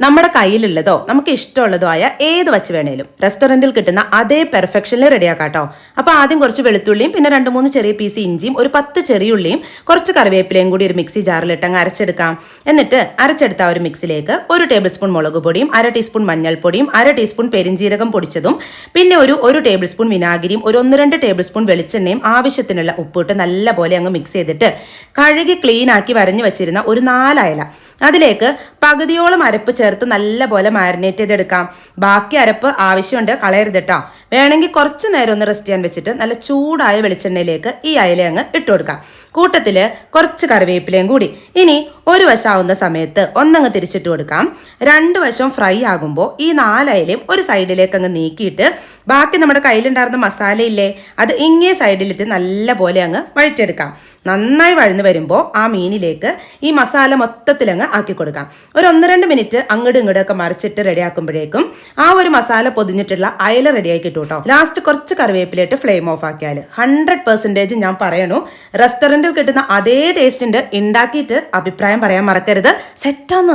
നമ്മുടെ കയ്യിലുള്ളതോ നമുക്ക് ഇഷ്ടമുള്ളതോ ആയ ഏത് വച്ച് വേണേലും റെസ്റ്റോറന്റിൽ കിട്ടുന്ന അതേ പെർഫെക്ഷനിൽ റെഡിയാക്കാം അപ്പോൾ ആദ്യം കുറച്ച് വെളുത്തുള്ളിയും പിന്നെ രണ്ട് മൂന്ന് ചെറിയ പീസ് ഇഞ്ചിയും ഒരു പത്ത് ചെറിയുള്ളിയും കുറച്ച് കറിവേപ്പിലയും കൂടി ഒരു മിക്സി ജാറിലിട്ട് അങ്ങ് അരച്ചെടുക്കാം. എന്നിട്ട് അരച്ചെടുത്ത ഒരു മിക്സിലേക്ക് ഒരു ടേബിൾ സ്പൂൺ മുളക് പൊടിയും അര ടീസ്പൂൺ മഞ്ഞൾപ്പൊടിയും അര ടീസ്പൂൺ പെരിഞ്ജീരകം പൊടിച്ചതും പിന്നെ ഒരു ഒരു ടേബിൾ സ്പൂൺ വിനാഗിരിയും ഒരു ഒന്ന് രണ്ട് ടേബിൾ സ്പൂൺ വെളിച്ചെണ്ണയും ആവശ്യത്തിനുള്ള ഉപ്പിട്ട് നല്ലപോലെ അങ്ങ് മിക്സ് ചെയ്തിട്ട് കഴുകി ക്ലീൻ ആക്കി വരഞ്ഞു വെച്ചിരുന്ന ഒരു നാലയല അതിലേക്ക് പകുതിയോളം അരപ്പ് ചേർത്ത് നല്ലപോലെ മാരിനേറ്റ് ചെയ്തെടുക്കാം. ബാക്കി അരപ്പ് ആവശ്യമുണ്ട് കളയരുത് കേട്ടോ വേണമെങ്കിൽ കുറച്ച് നേരം ഒന്ന് റെസ്റ്റ് ചെയ്യാൻ വെച്ചിട്ട് നല്ല ചൂടായ വെളിച്ചെണ്ണയിലേക്ക് ഈ അയല അങ്ങ് ഇട്ട് കൊടുക്കാം. കൂട്ടത്തിൽ കുറച്ച് കറിവേപ്പിലയും കൂടി. ഇനി ഒരു വശമാവുന്ന സമയത്ത് ഒന്നങ്ങ് തിരിച്ചിട്ട് കൊടുക്കാം. രണ്ട് വശം ഫ്രൈ ആകുമ്പോൾ ഈ നാലയലയും ഒരു സൈഡിലേക്ക് അങ്ങ് നീക്കിയിട്ട് ബാക്കി നമ്മുടെ കയ്യിലുണ്ടായിരുന്ന മസാലയില്ലേ അത് ഇങ്ങേ സൈഡിലിട്ട് നല്ല പോലെ അങ്ങ് വഴിച്ചെടുക്കാം നന്നായി വഴന്നു വരുമ്പോൾ ആ മീനിലേക്ക് ഈ മസാല മൊത്തത്തിലങ്ങ് ആക്കി കൊടുക്കാം. ഒരു ഒന്ന് രണ്ട് മിനിറ്റ് അങ്ങോട്ടും ഇങ്ങോട്ടും ഒക്കെ മറിച്ചിട്ട് റെഡിയാക്കുമ്പോഴേക്കും ആ ഒരു മസാല പൊതിഞ്ഞിട്ടുള്ള അയല റെഡിയായി കിട്ടും കേട്ടോ. ലാസ്റ്റ് കുറച്ച് കറിവേപ്പിലിട്ട് ഫ്ലെയിം ഓഫ് ആക്കിയാൽ ഹൺഡ്രഡ് പെർസെന്റേജ് ഞാൻ പറയണു. റെസ്റ്റോറന്റിൽ കിട്ടുന്ന അതേ ടേസ്റ്റിന്റെ ഉണ്ടാക്കിയിട്ട് അഭിപ്രായം പറയാൻ മറക്കരുത്. സെറ്റാന്ന്